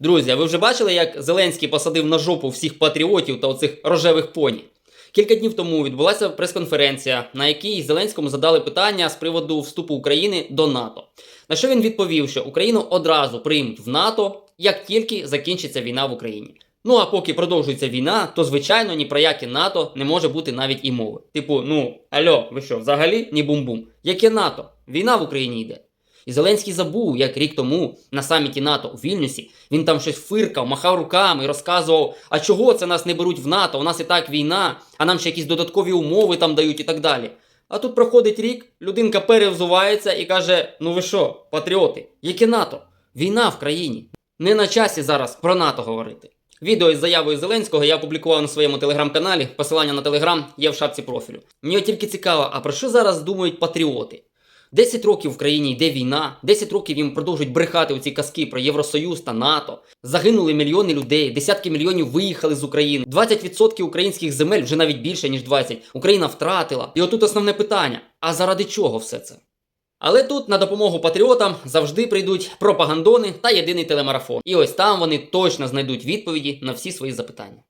Друзі, ви вже бачили, як Зеленський посадив на жопу всіх патріотів та оцих рожевих поні? Кілька днів тому відбулася прес-конференція, на якій Зеленському задали питання з приводу вступу України до НАТО. На що він відповів, що Україну одразу приймуть в НАТО, як тільки закінчиться війна в Україні. Ну а поки продовжується війна, то звичайно ні про яке НАТО не може бути навіть і мови. Типу, ну альо, ви що, взагалі ні бум-бум. Яке НАТО? Війна в Україні йде. І Зеленський забув, як рік тому на саміті НАТО у Вільнюсі він там щось фиркав, махав руками і розказував, а чого це нас не беруть в НАТО? У нас і так війна, а нам ще якісь додаткові умови там дають і так далі. А тут проходить рік, людинка перевзувається і каже: Ну ви що, патріоти, яке НАТО? Війна в країні. Не на часі зараз про НАТО говорити. Відео із заявою Зеленського я опублікував на своєму телеграм-каналі. Посилання на телеграм є в шапці профілю. Мені тільки цікаво, а про що зараз думають патріоти? 10 років в країні йде війна, 10 років їм продовжують брехати у ці казки про Євросоюз та НАТО. Загинули мільйони людей, десятки мільйонів виїхали з України. 20% українських земель вже навіть більше ніж 20. Україна втратила. І отут основне питання: а заради чого все це? Але тут на допомогу патріотам завжди прийдуть пропагандони та єдиний телемарафон. І ось там вони точно знайдуть відповіді на всі свої запитання.